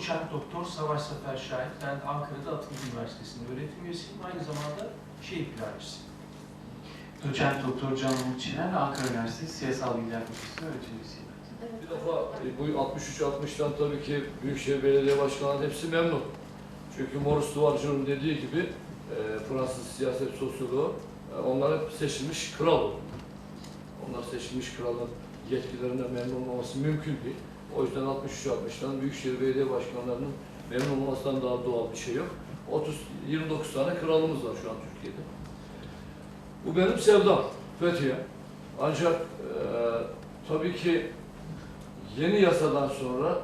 Doçent Doktor Savaş Sefer Şahit. Ben Ankara'da Atatürk Üniversitesi'nde öğretim üyesiyim. Aynı zamanda şehir plancısıyım. Doçent Doktor Can Umut Ankara Üniversitesi Siyasal Bilgiler Fakültesi öğretim üyesiyim. Bir defa e, bu 63-60'tan tabii ki Büyükşehir Belediye Başkanı'nın hepsi memnun. Çünkü Maurice Duvarcı'nın dediği gibi e, Fransız siyaset sosyoloğu e, onlar hep seçilmiş kral oldu. Onlar seçilmiş kralın yetkilerinden memnun olması mümkün değil. O yüzden 63-60'tan Büyükşehir Belediye Başkanlarının memnun olmasından daha doğal bir şey yok. 30 29 tane kralımız var şu an Türkiye'de. Bu benim sevdam Fethiye. Ancak e, tabii ki yeni yasadan sonra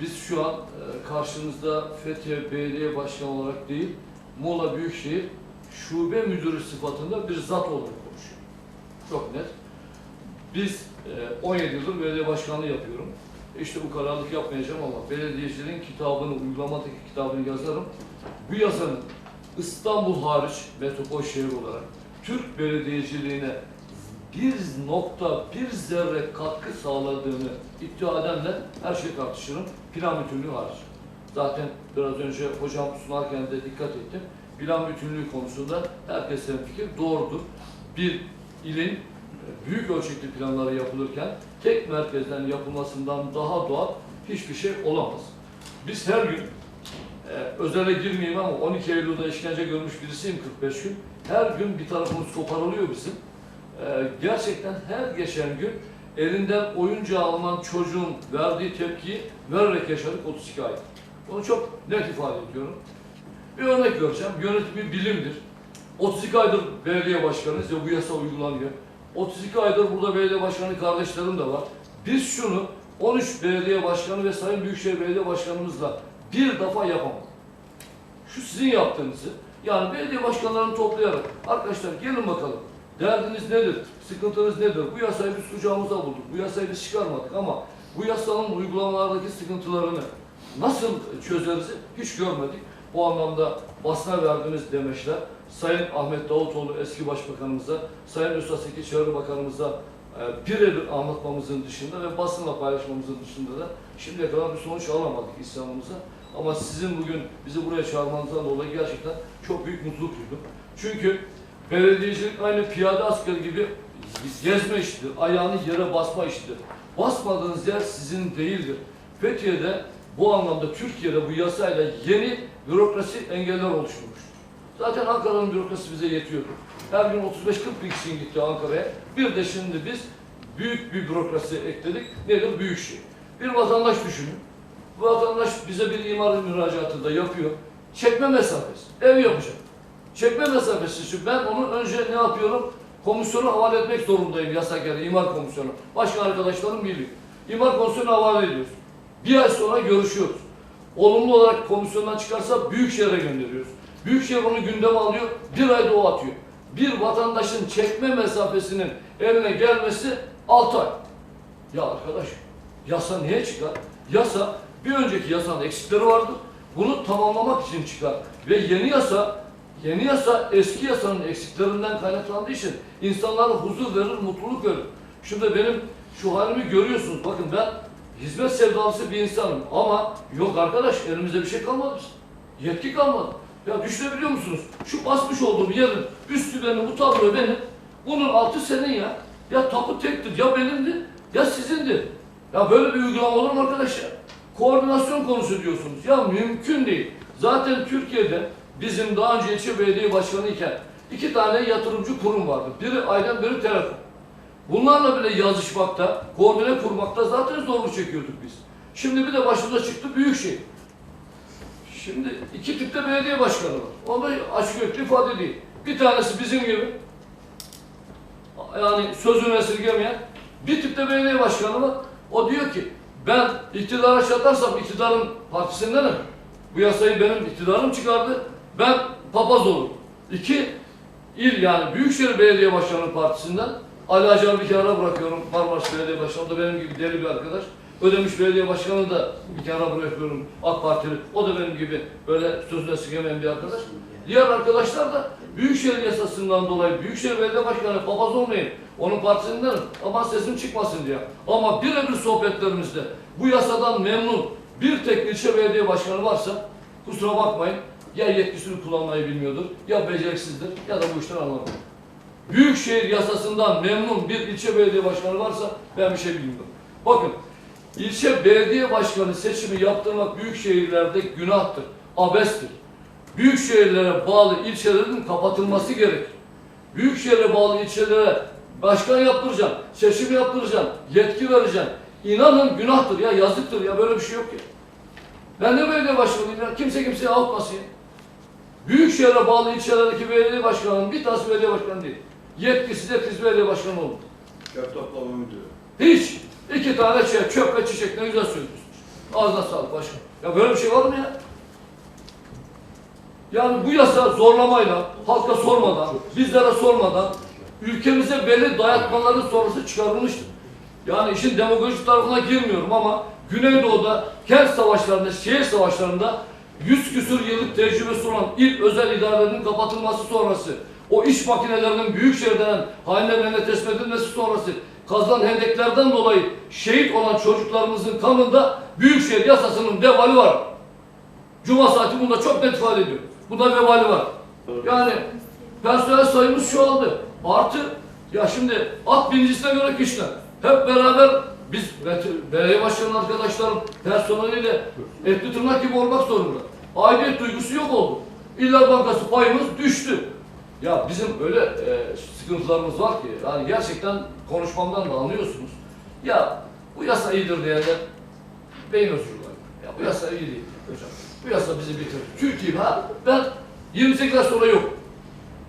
biz şu an e, karşınızda Fethiye Belediye Başkanı olarak değil, Muğla Büyükşehir Şube Müdürü sıfatında bir zat olarak konuşuyor. Çok net. Biz e, 17 yıldır belediye başkanlığı yapıyorum. İşte bu kararlılık yapmayacağım ama belediyeciliğin kitabını, uygulamadaki kitabını yazarım. Bu yasanın İstanbul hariç metropol şehir olarak Türk belediyeciliğine bir nokta, bir zerre katkı sağladığını iddia edenle her şeyi tartışırım. Plan bütünlüğü hariç. Zaten biraz önce hocam sunarken de dikkat ettim. Plan bütünlüğü konusunda herkesin fikir doğrudur. Bir ilin büyük ölçekli planları yapılırken tek merkezden yapılmasından daha doğal hiçbir şey olamaz. Biz her gün e, özele girmeyeyim ama 12 Eylül'de işkence görmüş birisiyim 45 gün. Her gün bir tarafımız koparılıyor bizim. Ee, gerçekten her geçen gün elinden oyuncağı alınan çocuğun verdiği tepkiyi vererek yaşadık 32 ay. Bunu çok net ifade ediyorum. Bir örnek vereceğim. Yönetim bir bilimdir. 32 aydır belediye başkanıyız ve bu yasa uygulanıyor. 32 aydır burada belediye başkanı kardeşlerim de var. Biz şunu 13 belediye başkanı ve Sayın Büyükşehir Belediye Başkanımızla bir defa yapamadık. Şu sizin yaptığınızı, yani belediye başkanlarını toplayarak, arkadaşlar gelin bakalım, Derdiniz nedir? Sıkıntınız nedir? Bu yasayı biz kucağımıza bulduk. Bu yasayı biz çıkarmadık ama bu yasanın uygulamalardaki sıkıntılarını nasıl çözeriz hiç görmedik. Bu anlamda basına verdiğiniz demeçler Sayın Ahmet Davutoğlu eski başbakanımıza, Sayın Üstad Seki Çevre Bakanımıza e, birebir anlatmamızın dışında ve basınla paylaşmamızın dışında da şimdiye kadar bir sonuç alamadık İslam'ımıza. Ama sizin bugün bizi buraya çağırmanızdan dolayı gerçekten çok büyük mutluluk duydum. Çünkü Belediyecilik aynı piyade asker gibi gezme işidir. Ayağını yere basma işidir. Basmadığınız yer sizin değildir. Fethiye'de bu anlamda Türkiye'de bu yasayla yeni bürokrasi engeller oluşturmuştur. Zaten Ankara'nın bürokrasi bize yetiyordu. Her gün 35-40 bin kişinin gitti Ankara'ya. Bir de şimdi biz büyük bir bürokrasi ekledik. Nedir? Büyük şey. Bir vatandaş düşünün. Bu vatandaş bize bir imar müracaatında yapıyor. Çekme mesafesi. Ev yapacak. Çekme mesafesi için ben onu önce ne yapıyorum? Komisyonu havale etmek zorundayım yasak yere, imar komisyonu. Başka arkadaşlarım biliyor. İmar komisyonu havale ediyoruz. Bir ay sonra görüşüyoruz. Olumlu olarak komisyondan çıkarsa Büyükşehir'e gönderiyoruz. Büyükşehir onu gündeme alıyor, bir ayda o atıyor. Bir vatandaşın çekme mesafesinin eline gelmesi 6 ay. Ya arkadaş, yasa niye çıkar? Yasa, bir önceki yasanın eksikleri vardı. Bunu tamamlamak için çıkar. Ve yeni yasa Yeni yasa eski yasanın eksiklerinden kaynaklandığı için insanlara huzur verir, mutluluk verir. Şimdi benim şu halimi görüyorsunuz. Bakın ben hizmet sevdalısı bir insanım ama yok arkadaş elimizde bir şey kalmadı. Yetki kalmadı. Ya düşünebiliyor musunuz? Şu basmış olduğum yerin üstü benim, bu tablo benim. Bunun altı senin ya. Ya tapu tektir, ya benimdi, ya sizindi. Ya böyle bir uygulama olur mu arkadaş ya? Koordinasyon konusu diyorsunuz. Ya mümkün değil. Zaten Türkiye'de bizim daha önce ilçe belediye başkanı iken iki tane yatırımcı kurum vardı. Biri Aynen, biri Telekom. Bunlarla bile yazışmakta, koordine kurmakta zaten zorluk çekiyorduk biz. Şimdi bir de başımıza çıktı büyük şey. Şimdi iki tipte belediye başkanı var. Açık açık ifade değil. Bir tanesi bizim gibi, yani sözünü esirgemeyen bir tipte belediye başkanı var. O diyor ki ben iktidara çatarsam iktidarın partisindenim. Bu yasayı benim iktidarım çıkardı. Ben papaz olurum. İki, il yani Büyükşehir Belediye Başkanı Partisi'nden Ali Acar'ı bir kenara bırakıyorum. Marmaris Belediye Başkanı da benim gibi deli bir arkadaş. Ödemiş Belediye Başkanı da bir kenara bırakıyorum AK Partili. O da benim gibi böyle sözüne sıkamayan bir arkadaş. Diğer arkadaşlar da Büyükşehir yasasından dolayı Büyükşehir Belediye Başkanı papaz olmayın. Onun partisindenim. Ama sesim çıkmasın diye. Ama birebir sohbetlerimizde bu yasadan memnun, Bir tek ilçe belediye başkanı varsa kusura bakmayın ya yetkisini kullanmayı bilmiyordur ya beceriksizdir ya da bu işten anlamıyor. Büyükşehir yasasından memnun bir ilçe belediye başkanı varsa ben bir şey bilmiyorum. Bakın ilçe belediye başkanı seçimi yaptırmak büyük şehirlerde günahtır, abestir. Büyük şehirlere bağlı ilçelerin kapatılması gerekir. Büyük şehre bağlı ilçelere başkan yaptıracaksın, seçim yaptıracaksın, yetki vereceksin. İnanın günahtır ya, yazıktır ya, böyle bir şey yok ya. Ben de belediye başkanıyım ya, kimse kimseye avutmasın ya. Büyük şehre bağlı ilçelerdeki belediye başkanının bir tanesi belediye başkanı değil. Yetkisiz yetkisiz belediye başkanı oldu. Çöp toplama müdürü. Hiç. İki tane şey, çöp ve çiçek ne güzel söylüyorsunuz. Ağzına sağlık başkan. Ya böyle bir şey var mı ya? Yani bu yasa zorlamayla, halka sormadan, bizlere sormadan ülkemize belli dayatmaların sonrası çıkarılmıştır. Yani işin demagojik tarafına girmiyorum ama Güneydoğu'da kent savaşlarında, şehir savaşlarında 100 küsur yıllık tecrübesi olan ilk özel idarelerinin kapatılması sonrası, o iş makinelerinin büyük şehirden hainlerine teslim edilmesi sonrası kazılan hendeklerden dolayı şehit olan çocuklarımızın kanında Büyükşehir yasasının vebali var. Cuma saati bunda çok net ifade ediyor. Bunda vebali var. Yani personel sayımız çoğaldı. Artı ya şimdi at bincisine göre kişiler. Hep beraber biz belediye başkanı arkadaşlarım personeliyle etli tırnak gibi olmak zorunda. Aidiyet duygusu yok oldu. İller Bankası payımız düştü. Ya bizim öyle e, sıkıntılarımız var ki yani gerçekten konuşmamdan da anlıyorsunuz. Ya bu yasa iyidir diyenler beyin özürler. Ya bu yasa iyi değil hocam. Bu yasa bizi bitirir. Türkiye ha ben 28 ay sonra yok.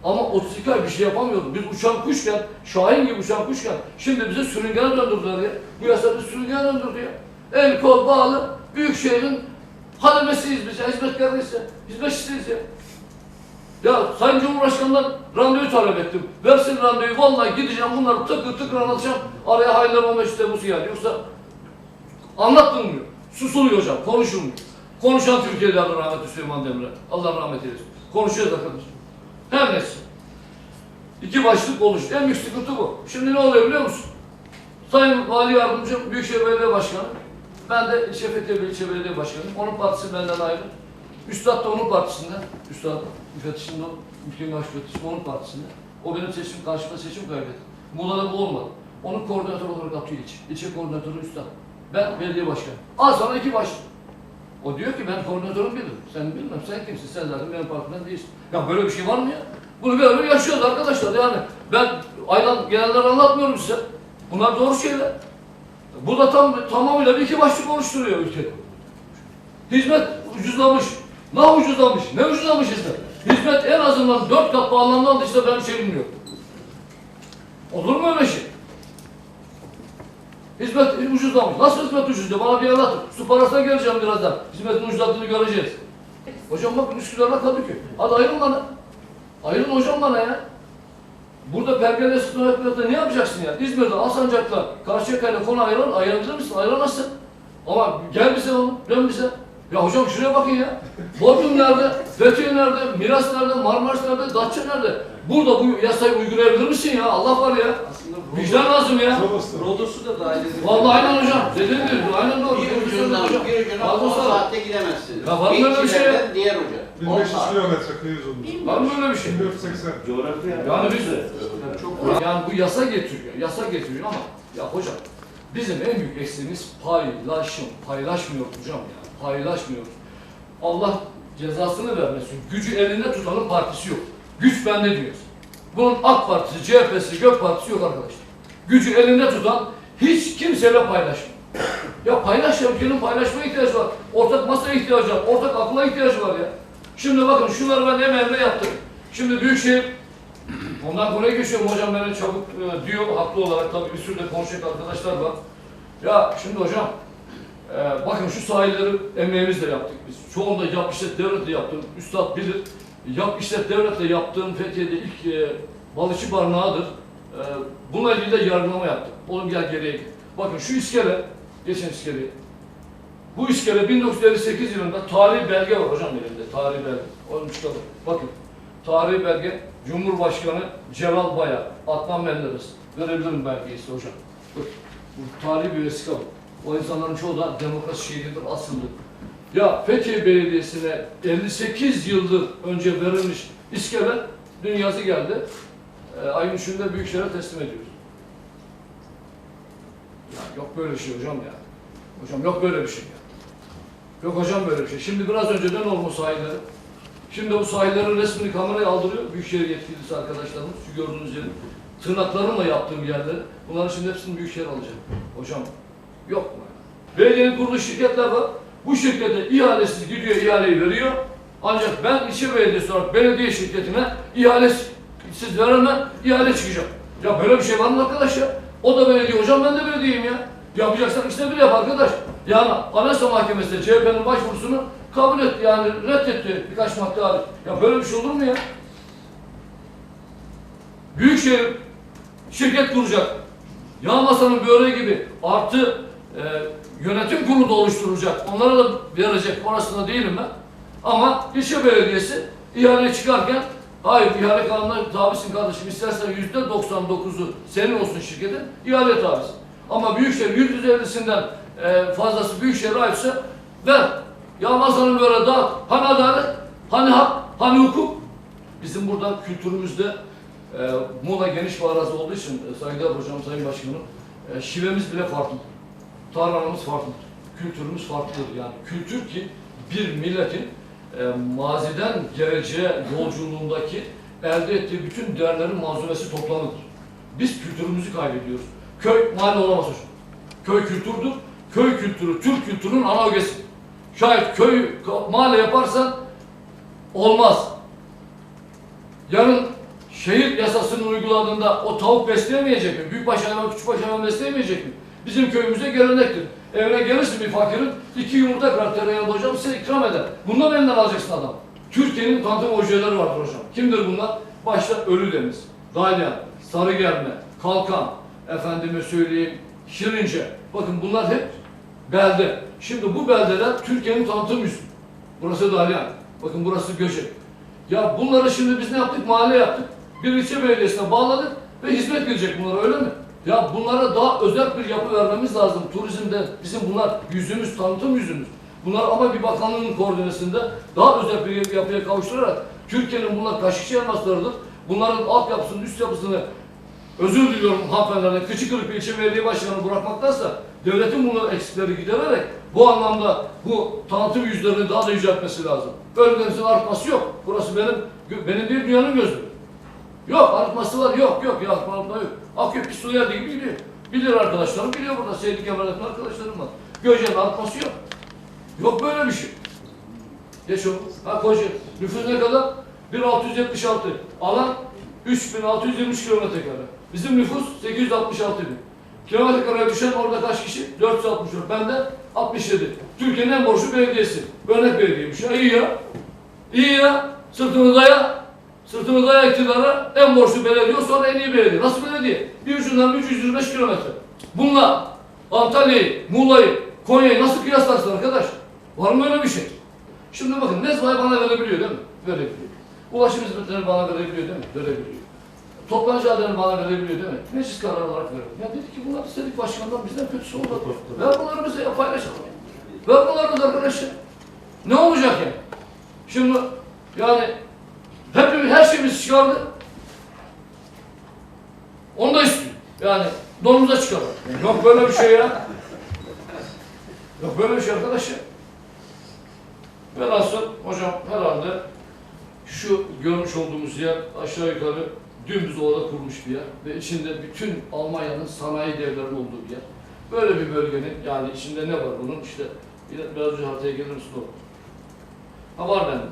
Ama 32 ay bir şey yapamıyordum. Biz uçan kuşken, Şahin gibi uçan kuşken şimdi bizi sürüngene döndürdüler ya. Bu yasa bizi sürüngene döndürdü ya. El kol bağlı, büyük şehrin hademesiyiz biz ya, hizmetkariyiz ya. Hizmetçisiyiz ya. Ya Sayın Cumhurbaşkanı'ndan randevu talep ettim. Versin randevuyu, vallahi gideceğim bunları tıkır tıkır anlatacağım. Araya hayırlar 15 Temmuz'u geldi. Yoksa anlattırmıyor. Susuluyor hocam, konuşulmuyor. Konuşan Türkiye'de adı rahmetli Süleyman Demirel. Allah rahmet eylesin. Konuşuyoruz arkadaşlar. Her neyse. İki başlık oluştu. En büyük sıkıntı bu. Şimdi ne oluyor biliyor musun? Sayın Vali Yardımcım, Büyükşehir Belediye Başkanı. Ben de İlçe Belediye Başkanıyım. Onun partisi benden ayrı. Üstad da onun partisinde. Üstad müfettişinde, ülke baş müfettişim onun partisinde. O benim seçim karşımda seçim kaybetti. Muğla'da bu olmadı. Onun koordinatörü olarak Abdül İlçe. İlçe koordinatörü Üstad. Ben belediye başkanı. Al sana iki başlık. O diyor ki ben koordinatörüm bilirim. Sen bilmem sen kimsin? Sen zaten benim partimden değilsin. Ya böyle bir şey var mı ya? Bunu böyle yaşıyoruz arkadaşlar yani. Ben aynen genelleri anlatmıyorum size. Bunlar doğru şeyler. Bu da tam tamamıyla bir iki başlık oluşturuyor ülkede. Hizmet ucuzlamış. Ne ucuzlamış? Ne ucuzlamış hizmet? Hizmet en azından dört kat bağlamdan dışında ben bir şey bilmiyorum. Olur mu öyle şey? Hizmet ucuzlamış. Nasıl hizmet ucuzluyor? Bana bir anlatın. Su parasına geleceğim birazdan. Hizmetin ucuzladığını göreceğiz. Hocam bakın Üsküdar'la Kadıköy. Hadi ayrılın bana. Ayrılın hocam bana ya. Burada Pergel Esnafiyat'ta ne yapacaksın ya? İzmir'de Alsancak'la Karşıyaka'yla konu ayırır, ayırabilir misin? Ayıramazsın. Ama gel bize oğlum, dön bize. Ya hocam şuraya bakın ya. Bodrum nerede? Fethiye nerede? Miras nerede? Marmaris nerede? Datça nerede? Burada bu yasayı uygulayabilir misin ya? Allah var ya. Vicdan lazım ya. Rodosu da dahil edildi. Vallahi aynen hocam. Dediğim gibi aynen doğru. Bir ucundan bir ucuna Ağzına 10 sağlık. saatte gidemezsiniz. Ya var mı öyle bir şey? Diğer uca. 10 1500 saat. kilometre kıyı uzunluğu. Var mı öyle bir şey? 1480. Yani biz çok yani bu yasa getiriyor, yasa getiriyor ama ya hocam bizim en büyük eksiğimiz paylaşım, paylaşmıyor hocam ya, paylaşmıyoruz. Allah cezasını vermesin. Gücü elinde tutanın partisi yok. Güç bende diyor. Bunun AK Partisi, CHP'si, GÖK Partisi yok arkadaşlar. Gücü elinde tutan hiç kimseyle paylaşmıyor. Ya paylaş ya, ülkenin paylaşmaya ihtiyacı var. Ortak masaya ihtiyacı var, ortak akla ihtiyacı var ya. Şimdi bakın şunları ben emeğimle yaptım. Şimdi Büyükşehir Ondan konuya geçiyorum hocam beni çabuk e, diyor haklı olarak tabii bir sürü de konuşacak arkadaşlar var. Ya şimdi hocam e, bakın şu sahilleri emeğimizle yaptık biz. Çoğunda yap işlet devletle yaptım. Üstad bilir. Yap işlet devletle yaptığım Fethiye'de ilk e, balıkçı barınağıdır. E, bununla ilgili de yargılama yaptım. Oğlum gel geriye git. Bakın şu iskele, geçen iskeleyi. Bu iskele 1958 yılında tarihi belge var hocam elimde. Tarihi belge. Onu çıkalım. Bakın. Tarihi belge Cumhurbaşkanı Celal Bayar, Adnan Menderes. Verebilirim belgeyi size hocam. Bak, bu tarihi bir vesika bu. O insanların çoğu da demokrasi şehridir, asıllı. Ya Fethiye Belediyesi'ne 58 yıldır önce verilmiş iskele dünyası geldi. E, ayın üçünde Büyükşehir'e teslim ediyoruz. Ya yok böyle bir şey hocam ya. Hocam yok böyle bir şey ya. Yok hocam böyle bir şey. Şimdi biraz önceden olmuş sahilleri. Şimdi bu sahillerin resmini kameraya aldırıyor. Büyükşehir yetkilisi arkadaşlarımız. Şu gördüğünüz yerin. Tırnaklarımla yaptığım yerleri. Bunların şimdi hepsini Büyükşehir alacak. Hocam yok mu? Belediyenin kurulu şirketler var. Bu şirkete ihalesiz gidiyor, ihaleyi veriyor. Ancak ben ilçe belediyesi olarak belediye şirketine ihalesiz veremem, ihale çıkacak. Ya böyle bir şey var mı arkadaş ya? O da belediye, hocam ben de belediyeyim ya. Yapacaksan işte bir yap arkadaş. Yani Anayasa Mahkemesi de CHP'nin başvurusunu kabul etti yani reddetti birkaç madde hariç. Ya böyle bir şey olur mu ya? Büyükşehir şirket kuracak. Yağ masanın böreği gibi artı e, yönetim kurulu da oluşturulacak. Onlara da verecek orasında değilim ben. Ama ilçe belediyesi ihale çıkarken hayır ihale kanununa tabisin kardeşim istersen yüzde 99'u senin olsun şirketin ihale tabisi. Ama Büyükşehir yüzde 50'sinden e, fazlası Büyükşehir'e aitse ver. Ya masanın böyle dağıt. Hani adalet, hani hak, hani hukuk. Bizim burada kültürümüzde e, Muğla geniş bir arazi olduğu için e, saygıdeğer hocam, sayın başkanım, e, şivemiz bile farklı. Tarlanamız farklıdır. Kültürümüz farklıdır yani. Kültür ki bir milletin e, maziden geleceğe yolculuğundaki elde ettiği bütün değerlerin malzumesi toplanıdır. Biz kültürümüzü kaybediyoruz. Köy mahalle olamaz hocam. Köy kültürdür. Köy kültürü Türk kültürünün ana ögesi. Şayet köy mahalle yaparsan olmaz. Yarın şehir yasasını uyguladığında o tavuk besleyemeyecek mi? Büyükbaş hayvan, küçükbaş hayvan besleyemeyecek mi? Bizim köyümüzde gelenektir. Evine gelirsin bir fakirin, iki yumurta kırar tereyağında hocam size ikram eder. Bundan elinden alacaksın adam. Türkiye'nin tanıtım ojeleri vardır hocam. Kimdir bunlar? Başta Ölüdeniz, Dalyan, Sarıgerme, Kalkan, efendime söyleyeyim, Şirince. Bakın bunlar hep belde. Şimdi bu beldeler Türkiye'nin tanıtım yüzü. Burası Dalyan. Bakın burası Göcek. Ya bunları şimdi biz ne yaptık? Mahalle yaptık. Bir ilçe belediyesine bağladık ve hizmet verecek bunlara öyle mi? Ya bunlara daha özel bir yapı vermemiz lazım. Turizmde bizim bunlar yüzümüz, tanıtım yüzümüz. Bunlar ama bir bakanlığın koordinesinde daha özel bir yapıya kavuşturarak Türkiye'nin bunlar Kaşıkçı elmaslarıdır. Bunların altyapısını, üst yapısını özür diliyorum hanımefendilerden küçük kırık ilçe belediye başkanı bırakmaktansa devletin bunu eksikleri gidererek bu anlamda bu tanıtım yüzlerini daha da yüceltmesi lazım. Ölümlerimizin artması yok. Burası benim benim değil dünyanın gözü. Yok artması var yok yok ya artma yok. Akıyor pis su geldiği gibi gidiyor. Bilir arkadaşlarım biliyor burada sevdik emredetin arkadaşlarım var. Göce'nin artması yok. Yok böyle bir şey. Geç o. Ha koca. Nüfus ne kadar? 1676. Alan 3623 kilometre kare. Bizim nüfus 866 bin. Kilometre kareye düşen orada kaç kişi? 464. Ben de 67. Türkiye'nin en borçlu belediyesi. Örnek belediyeymiş. Ya iyi ya. İyi ya. Sırtını daya. Sırtını daya iktidara en borçlu belediye sonra en iyi belediye. Nasıl belediye? Bir ucundan 325 kilometre. Bununla Antalya'yı, Muğla'yı, Konya'yı nasıl kıyaslarsın arkadaş? Var mı öyle bir şey? Şimdi bakın Nezva'yı bana verebiliyor değil mi? Verebiliyor. Ulaşım hizmetlerini bana verebiliyor değil mi? Verebiliyor. Toplancı adını bana verebiliyor değil mi? Meclis kararı olarak veriyor. Ya dedi ki bunlar istedik başkandan bizden kötüsü olmadı. Ver bunları bize ya paylaşalım. Ver bunları bize arkadaşlar. Ne olacak yani? Şimdi yani hepimiz her şeyimiz çıkardı. Onu da istiyor. Yani donumuza çıkardı. Yok böyle bir şey ya. Yok böyle bir şey arkadaş ya. Velhasıl hocam herhalde şu görmüş olduğumuz yer aşağı yukarı dümdüz ovada kurulmuş bir yer ve içinde bütün Almanya'nın sanayi devlerinin olduğu bir yer. Böyle bir bölgenin yani içinde ne var bunun işte bir- biraz önce haritaya gelir misin? Ha var bende.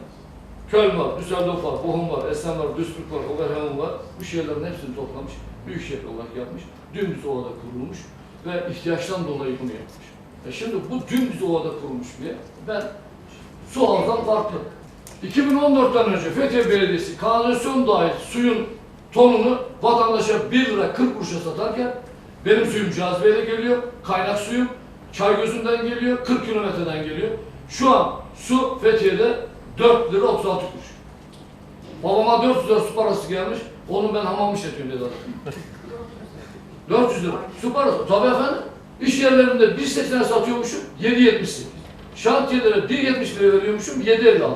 Köln var, Düsseldorf var, Bochum var, Essen var, Duisburg var, Oberhausen var. Bu şehirlerin hepsini toplamış, büyük şehir olarak yapmış. Dümdüz ovada kurulmuş ve ihtiyaçtan dolayı bunu yapmış. E şimdi bu dümdüz ovada kurulmuş bir yer. Ben su halktan farklı. 2014'ten önce Fethiye Belediyesi kanalizasyon dahil suyun tonunu vatandaşa 1 lira 40 kuruşa satarken benim suyum cazibeyle geliyor, kaynak suyum Çaygözü'nden geliyor, 40 kilometreden geliyor. Şu an su Fethiye'de 4 lira 36 kuruş. Babama 400 lira su parası gelmiş, onu ben hamam işletiyorum dedi adam. 400 lira su parası, tabii efendim. İş yerlerinde 1.80'e satıyormuşum 7.78. Şantiyelere 1.71'e veriyormuşum 7.56.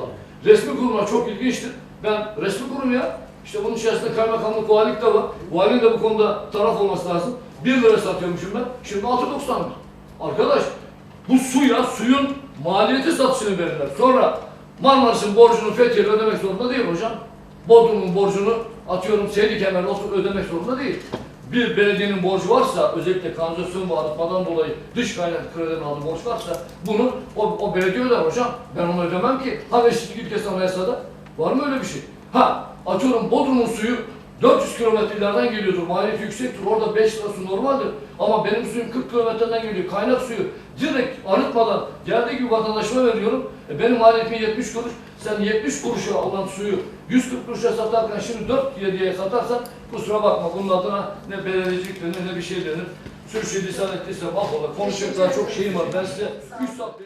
Resmi kurumlar çok ilginçtir. Ben resmi kurum ya. İşte bunun içerisinde kaymakamlık, valilik de var. Valinin de bu konuda taraf olması lazım. 1 lira satıyormuşum ben. Şimdi 6.90 lira. Arkadaş bu suya suyun maliyeti satışını verirler. Sonra Marmaris'in borcunu Fethiye ödemek zorunda değil hocam. Bodrum'un borcunu atıyorum Seydi Kemer'le ödemek zorunda değil. Bir belediyenin borcu varsa özellikle kanalizasyon ve arıtmadan dolayı dış kaynak krediden aldığı borç varsa bunu o, o belediye öder hocam. Ben onu ödemem ki. Hani eşitlik ilkesi anayasada var mı öyle bir şey? Ha atıyorum Bodrum'un suyu 400 kilometre ileriden geliyordur. Maliyeti yüksektir. Orada 5 lira su normaldir. Ama benim suyum 40 kilometreden geliyor. Kaynak suyu direkt arıtmadan geldiği gibi vatandaşıma veriyorum. E benim maliyetim 70 kuruş. Sen 70 kuruşa olan suyu 140 kuruşa satarken şimdi 4 diye satarsan kusura bakma bunun adına ne belediyecilik denir ne bir şey denir. Sürçülisan ettiyse mahvola. Konuşacak daha çok şeyim var. Ben size 3 saat